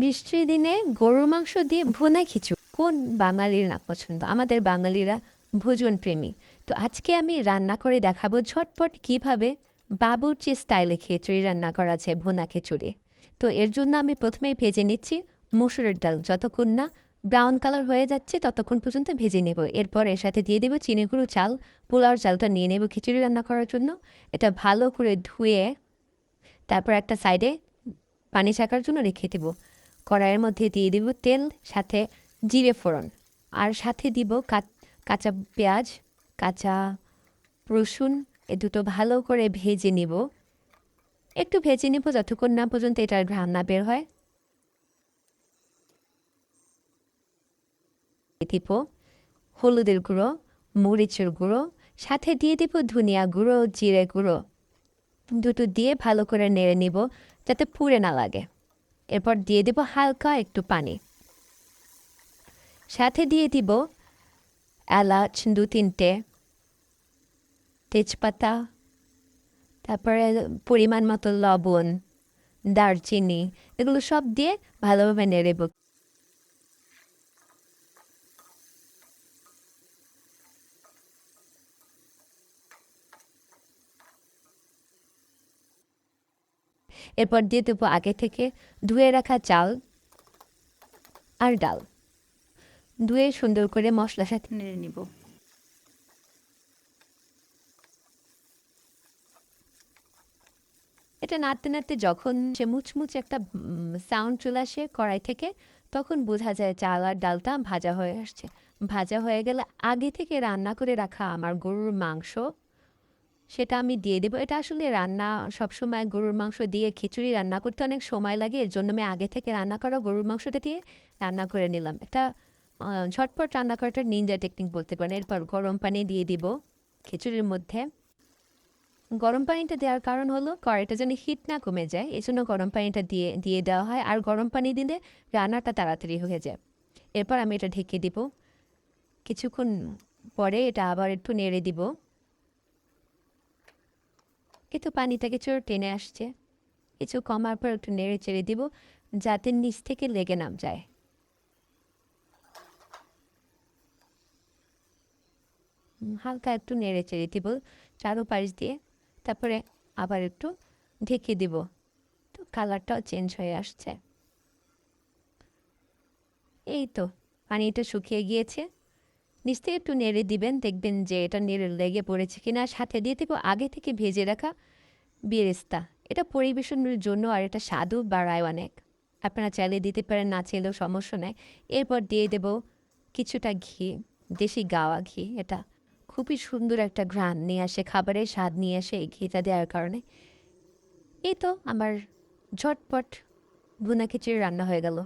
বৃষ্টির দিনে গরুর মাংস দিয়ে ভুনা খিচুড়ি। কোন বাঙালির না পছন্দ? আমাদের বাঙালিরা ভোজন প্রেমী। তো আজকে আমি রান্না করে দেখাবো ঝটপট কীভাবে বাবুর্চি স্টাইলে খিচুড়ি রান্না করা যায় ভুনা খিচুড়ি। তো এর জন্য আমি প্রথমেই ভেজে নিচ্ছি মসুরের ডাল। যতক্ষণ না ব্রাউন কালার হয়ে যাচ্ছে, ততক্ষণ পর্যন্ত ভেজে নেব। এরপর এর সাথে দিয়ে দেবো চিনি গুঁড়ো চাল। পোলাওর চালটা নিয়ে নেব খিচুড়ি রান্না করার জন্য। এটা ভালো করে ধুয়ে তারপর একটা সাইডে পানি ছাকার জন্য রেখে দেব। কড়াইয়ের মধ্যে দিয়ে দিব তেল, সাথে জিরে ফোড়ন। আর সাথে দিব কাঁচা পেঁয়াজ, কাঁচা রসুন, এ দুটো ভালো করে ভেজে নিব। একটু ভেজে নিব যতক্ষণ না পর্যন্ত এটার ঘ্রাণ না বের হয়। দিব হলুদের গুঁড়ো, মরিচের গুঁড়ো, সাথে দিয়ে দিব ধনিয়া গুঁড়ো, জিরে গুঁড়ো। দুটো দিয়ে ভালো করে নেড়ে নিব যাতে পুড়ে না লাগে। এরপর দিয়ে দেব হালকা একটু পানি। সাথে দিয়ে দিব এলাচ দু তিনটে, তেজপাতা, তারপরে পরিমাণ মতো লবণ, দারচিনি, এগুলো সব দিয়ে ভালোভাবে নেড়েব এরপর দিয়ে দেবো আগে থেকে ধুয়ে রাখা চাল আর ডাল। ধুয়ে সুন্দর করে মশলার সাথে নেড়ে নিব। এটা নাড়তে নাড়তে যখন সে মুচমুচ একটা সাউন্ড চলে আসে কড়াই থেকে, তখন বোঝা যায় চাল আর ডালটা ভাজা হয়ে আসছে। ভাজা হয়ে গেলে আগে থেকে রান্না করে রাখা আমার গরুর মাংস সেটা আমি দিয়ে দেবো। এটা আসলে রান্না সবসময় গরুর মাংস দিয়ে খিচুড়ি রান্না করতে অনেক সময় লাগে। এর জন্য আমি আগে থেকে রান্না করা গরুর মাংসটা দিয়ে রান্না করে নিলাম। এটা ঝটপট রান্না করাটা নিনজা টেকনিক বলতে পারেন। এরপর গরম পানি দিয়ে দিব খিচুড়ির মধ্যে। গরম পানিটা দেওয়ার কারণ হলো কড়াইটা যেন হিট না কমে যায়। এই জন্য গরম পানিটা দিয়ে দিয়ে দেওয়া হয়। আর গরম পানি দিলে রান্নাটা তাড়াতাড়ি হয়ে যায়। এরপর আমি এটা ঢেকে দিব। কিছুক্ষণ পরে এটা আবার একটু নেড়ে দিব। কিন্তু পানিটা কিছু টেনে আসছে। কিছু কমার পর একটু নেড়ে চেড়ে দিব, যাতে নিচ থেকে লেগে নাম যায়। হালকা একটু নেড়ে চেড়ে দিব চারোপাশ দিয়ে। তারপরে আবার একটু ঢেকে দিব। তো কালারটাও চেঞ্জ হয়ে আসছে। এই তো, পানিটা শুকিয়ে গিয়েছে। থেকে একটু নেড়ে দিবেন, দেখবেন যে এটা নেড়ে লেগে পড়েছে কিনা। সাথে দিয়ে দেবো আগে থেকে ভেজে রাখা বেরেস্তা। এটা পরিবেশনের জন্য আর এটা স্বাদু বাড়ায় অনেক। আপনারা চাইলে দিতে পারেন, না চাইলেও সমস্যা নেই। এরপর দিয়ে দেব কিছুটা ঘি, দেশি গাওয়া ঘি। এটা খুবই সুন্দর একটা ঘ্রাণ নিয়ে আসে, খাবারের স্বাদ নিয়ে আসে এই ঘিটা দেওয়ার কারণে। এই তো আমার ঝটপট ভুনা খিচুড়ি রান্না হয়ে গেল।